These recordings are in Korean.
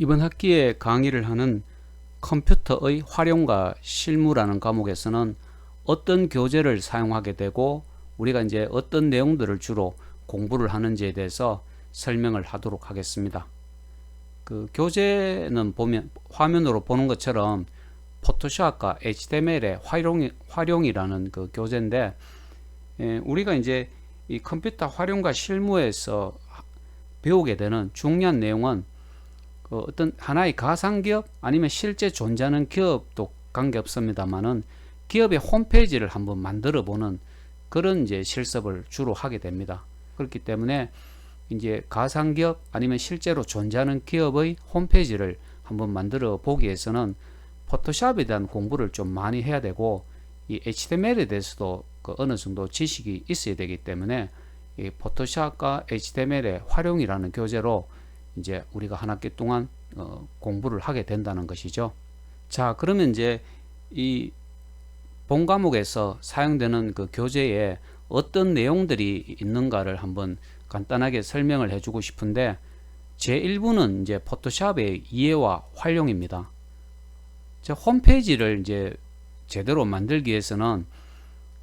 이번 학기에 강의를 하는 컴퓨터의 활용과 실무라는 과목에서는 어떤 교재를 사용하게 되고 우리가 이제 어떤 내용들을 주로 공부를 하는지에 대해서 설명을 하도록 하겠습니다. 그 교재는 보면 화면으로 보는 것처럼 포토샵과 HTML의 활용, 활용이라는 그 교재인데 예, 우리가 이제 이 컴퓨터 활용과 실무에서 배우게 되는 중요한 내용은 그 어떤 하나의 가상기업 아니면 실제 존재하는 기업도 관계없습니다만은 기업의 홈페이지를 한번 만들어 보는 그런 이제 실습을 주로 하게 됩니다. 그렇기 때문에 이제 가상기업 아니면 실제로 존재하는 기업의 홈페이지를 한번 만들어 보기 위해서는 포토샵에 대한 공부를 좀 많이 해야 되고 이 HTML에 대해서도 그 어느 정도 지식이 있어야 되기 때문에 이 포토샵과 HTML의 활용이라는 교재로 이제 우리가 한 학기 동안 어, 공부를 하게 된다는 것이죠. 자, 그러면 이제 이 본 과목에서 사용되는 그 교재에 어떤 내용들이 있는가를 한번 간단하게 설명을 해주고 싶은데 제 1부는 이제 포토샵의 이해와 활용입니다. 제 홈페이지를 이제 제대로 만들기 위해서는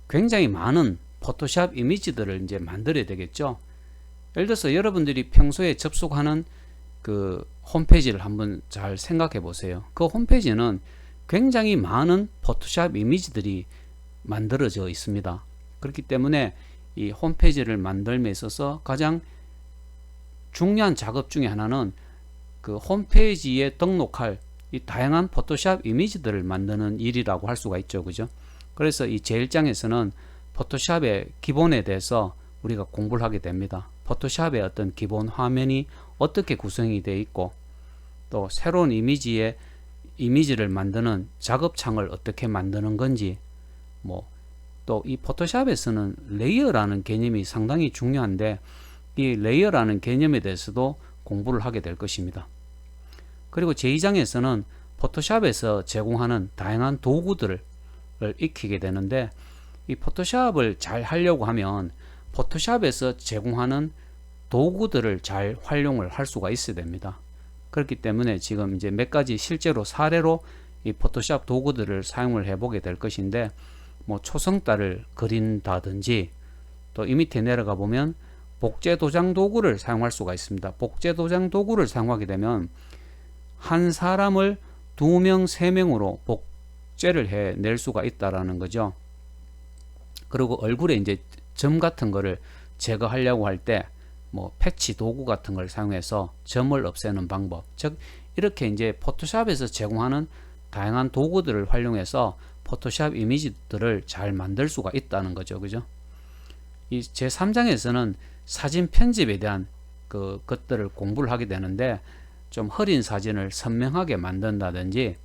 굉장히 많은 포토샵 이미지들을 이제 만들어야 되겠죠. 예를 들어서 여러분들이 평소에 접속하는 그 홈페이지를 한번 잘 생각해 보세요. 그 홈페이지는 굉장히 많은 포토샵 이미지들이 만들어져 있습니다. 그렇기 때문에 이 홈페이지를 만들며 있어서 가장 중요한 작업 중에 하나는 그 홈페이지에 등록할 이 다양한 포토샵 이미지들을 만드는 일이라고 할 수가 있죠. 그죠? 그래서 이 제1장에서는 포토샵의 기본에 대해서 우리가 공부를 하게 됩니다. 포토샵의 어떤 기본 화면이 어떻게 구성이 되어 있고 또 새로운 이미지에 이미지를 만드는 작업창을 어떻게 만드는 건지 뭐 또 이 포토샵에서는 레이어라는 개념이 상당히 중요한데 이 레이어라는 개념에 대해서도 공부를 하게 될 것입니다. 그리고 제2장에서는 포토샵에서 제공하는 다양한 도구들을 익히게 되는데 이 포토샵을 잘 하려고 하면 포토샵에서 제공하는 도구들을 잘 활용을 할 수가 있어야 됩니다. 그렇기 때문에 지금 이제 몇 가지 실제로 사례로 이 포토샵 도구들을 사용을 해 보게 될 것인데 뭐 초성달을 그린다든지 또 이 밑에 내려가 보면 복제 도장 도구를 사용할 수가 있습니다. 복제 도장 도구를 사용하게 되면 한 사람을 두 명, 세 명으로 복제를 해 낼 수가 있다라는 거죠. 그리고 얼굴에 이제 점 같은 거를 제거하려고 할 때 뭐 패치 도구 같은 걸 사용해서 점을 없애는 방법. 즉 이렇게 이제 포토샵에서 제공하는 다양한 도구들을 활용해서 포토샵 이미지들을 잘 만들 수가 있다는 거죠. 그죠? 이 제3장에서는 사진 편집에 대한 그 것들을 공부를 하게 되는데 좀 흐린 사진을 선명하게 만든다든지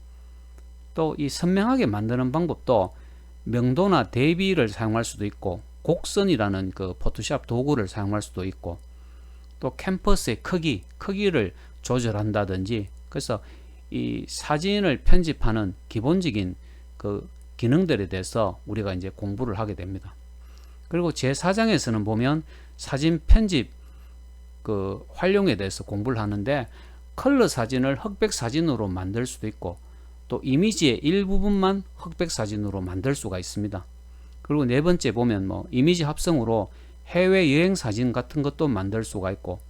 또 이 선명하게 만드는 방법도 명도나 대비를 사용할 수도 있고 곡선이라는 그 포토샵 도구를 사용할 수도 있고 또 캠퍼스의 크기, 크기를 조절한다든지 그래서 이 사진을 편집하는 기본적인 그 기능들에 대해서 우리가 이제 공부를 하게 됩니다. 그리고 제4장에서는 보면 사진 편집 그 활용에 대해서 공부를 하는데 컬러 사진을 흑백 사진으로 만들 수도 있고 또 이미지의 일부분만 흑백 사진으로 만들 수가 있습니다. 그리고 네 번째 보면 뭐 이미지 합성으로 해외 여행 사진 같은 것도 만들 수가 있고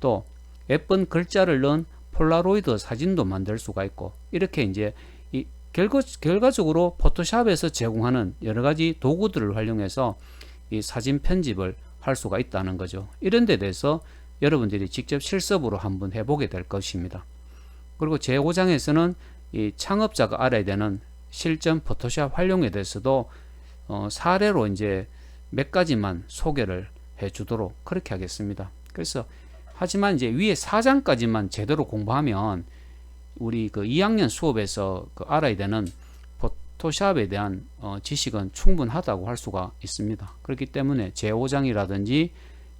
또 예쁜 글자를 넣은 폴라로이드 사진도 만들 수가 있고 이렇게 이제 이 결과, 결과적으로 포토샵에서 제공하는 여러 가지 도구들을 활용해서 이 사진 편집을 할 수가 있다는 거죠. 이런 데 대해서 여러분들이 직접 실습으로 한번 해보게 될 것입니다. 그리고 제5장에서는 이 창업자가 알아야 되는 실전 포토샵 활용에 대해서도 어, 사례로 이제 몇 가지만 소개를 해 주도록 그렇게 하겠습니다. 그래서 하지만 이제 위에 4장까지만 제대로 공부하면 우리 그 2학년 수업에서 그 알아야 되는 포토샵에 대한 어, 지식은 충분하다고 할 수가 있습니다. 그렇기 때문에 제5장이라든지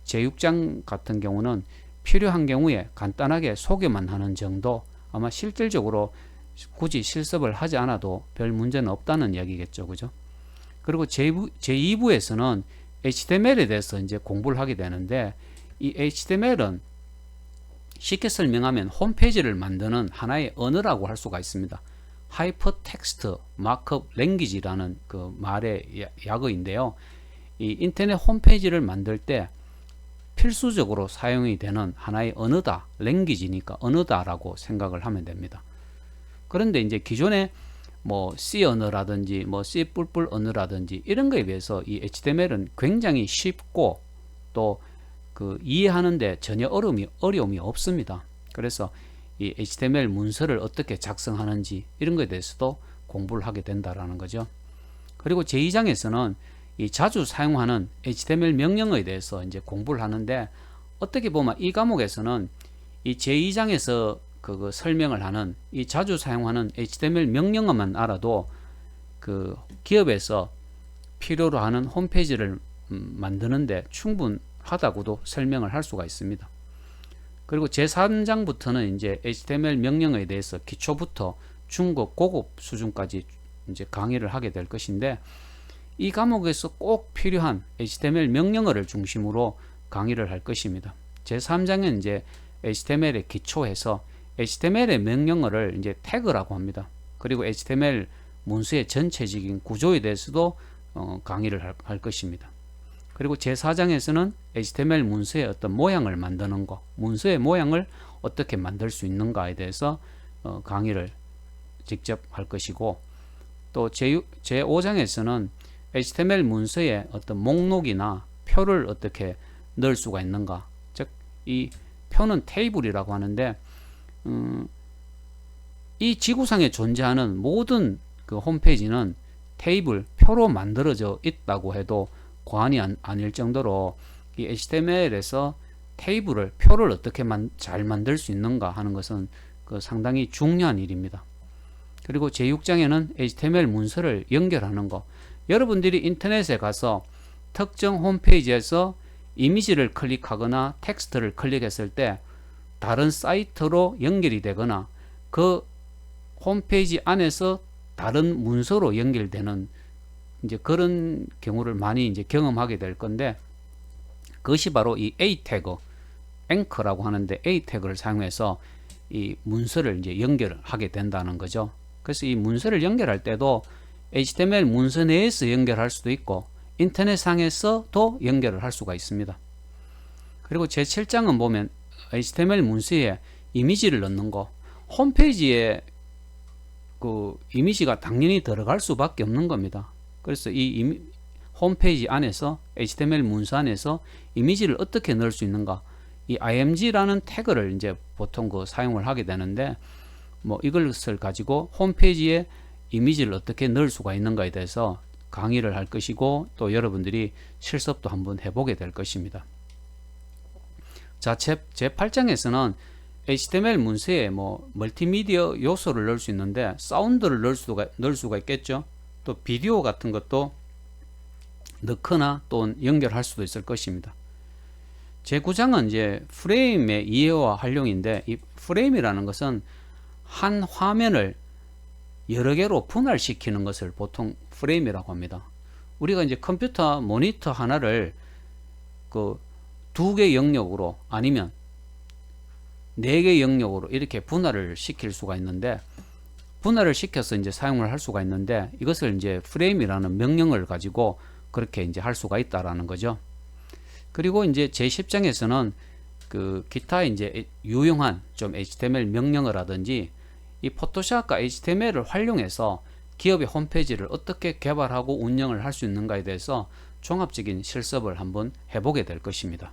제6장 같은 경우는 필요한 경우에 간단하게 소개만 하는 정도 아마 실질적으로 굳이 실습을 하지 않아도 별 문제는 없다는 이야기겠죠. 그죠? 그리고 제2부, 제2부에서는 HTML에 대해서 이제 공부를 하게 되는데 이 HTML은 쉽게 설명하면 홈페이지를 만드는 하나의 언어라고 할 수가 있습니다. 하이퍼텍스트 마크업 랭귀지라는 그 말의 야- 약어인데요. 이 인터넷 홈페이지를 만들 때 필수적으로 사용이 되는 하나의 언어다, 랭귀지니까 언어다라고 생각을 하면 됩니다. 그런데 이제 기존에 뭐 C 언어라든지 뭐 C 뿔뿔 언어라든지 이런 거에 비해서 이 HTML은 굉장히 쉽고 또 그 이해하는데 전혀 어려움이 어려움이 없습니다. 그래서 이 HTML 문서를 어떻게 작성하는지 이런 것에 대해서도 공부를 하게 된다라는 거죠. 그리고 제2장에서는 이 자주 사용하는 HTML 명령어에 대해서 이제 공부를 하는데 어떻게 보면 이 과목에서는 이 제2장에서 그, 그 설명을 하는 이 자주 사용하는 HTML 명령어만 알아도 그 기업에서 필요로 하는 홈페이지를 음, 만드는데 충분하다고도 설명을 할 수가 있습니다. 그리고 제3장부터는 이제 HTML 명령어에 대해서 기초부터 중급, 고급 수준까지 이제 강의를 하게 될 것인데 이 과목에서 꼭 필요한 HTML 명령어를 중심으로 강의를 할 것입니다. 제3장은 이제 HTML의 기초에서 HTML의 명령어를 이제 태그라고 합니다. 그리고 HTML 문서의 전체적인 구조에 대해서도 어, 강의를 할, 할 것입니다. 그리고 제4장에서는 HTML 문서의 어떤 모양을 만드는 것, 문서의 모양을 어떻게 만들 수 있는가에 대해서 어, 강의를 직접 할 것이고 또 제6, 제5장에서는 HTML 문서에 어떤 목록이나 표를 어떻게 넣을 수가 있는가 즉 이 표는 테이블이라고 하는데 음, 이 지구상에 존재하는 모든 그 홈페이지는 테이블 표로 만들어져 있다고 해도 과언이 안, 아닐 정도로 이 HTML에서 테이블을 표를 어떻게 만, 잘 만들 수 있는가 하는 것은 그 상당히 중요한 일입니다. 그리고 제6장에는 HTML 문서를 연결하는 것. 여러분들이 인터넷에 가서 특정 홈페이지에서 이미지를 클릭하거나 텍스트를 클릭했을 때 다른 사이트로 연결이 되거나 그 홈페이지 안에서 다른 문서로 연결되는 이제 그런 경우를 많이 이제 경험하게 될 건데 그것이 바로 이 A 태그, 앵커라고 하는데 A 태그를 사용해서 이 문서를 이제 연결하게 된다는 거죠. 그래서 이 문서를 연결할 때도 HTML 문서 내에서 연결할 수도 있고 인터넷 상에서도 연결을 할 수가 있습니다. 그리고 제 7장은 보면 HTML 문서에 이미지를 넣는 거 홈페이지에 그 이미지가 당연히 들어갈 수밖에 없는 겁니다. 그래서 이 이미, 홈페이지 안에서 HTML 문서 안에서 이미지를 어떻게 넣을 수 있는가 이 img라는 태그를 이제 보통 그 사용을 하게 되는데 뭐 이것을 가지고 홈페이지에 이미지를 어떻게 넣을 수가 있는가에 대해서 강의를 할 것이고 또 여러분들이 실습도 한번 해보게 될 것입니다. 자, 제, 제 8장에서는 HTML 문서에 뭐 멀티미디어 요소를 넣을 수 있는데 사운드를 넣을 수가, 넣을 수가 있겠죠. 또 비디오 같은 것도 넣거나 또 연결할 수도 있을 것입니다. 제 9장은 이제 프레임의 이해와 활용인데 이 프레임이라는 것은 한 화면을 여러 개로 분할시키는 것을 보통 프레임이라고 합니다. 우리가 이제 컴퓨터 모니터 하나를 그 두 개 영역으로 아니면 네 개 영역으로 이렇게 분할을 시킬 수가 있는데 분할을 시켜서 이제 사용을 할 수가 있는데 이것을 이제 프레임이라는 명령을 가지고 그렇게 이제 할 수가 있다라는 거죠. 그리고 이제 제10장에서는 그 기타 이제 유용한 좀 HTML 명령어라든지 이 포토샵과 HTML을 활용해서 기업의 홈페이지를 어떻게 개발하고 운영을 할 수 있는가에 대해서 종합적인 실습을 한번 해보게 될 것입니다.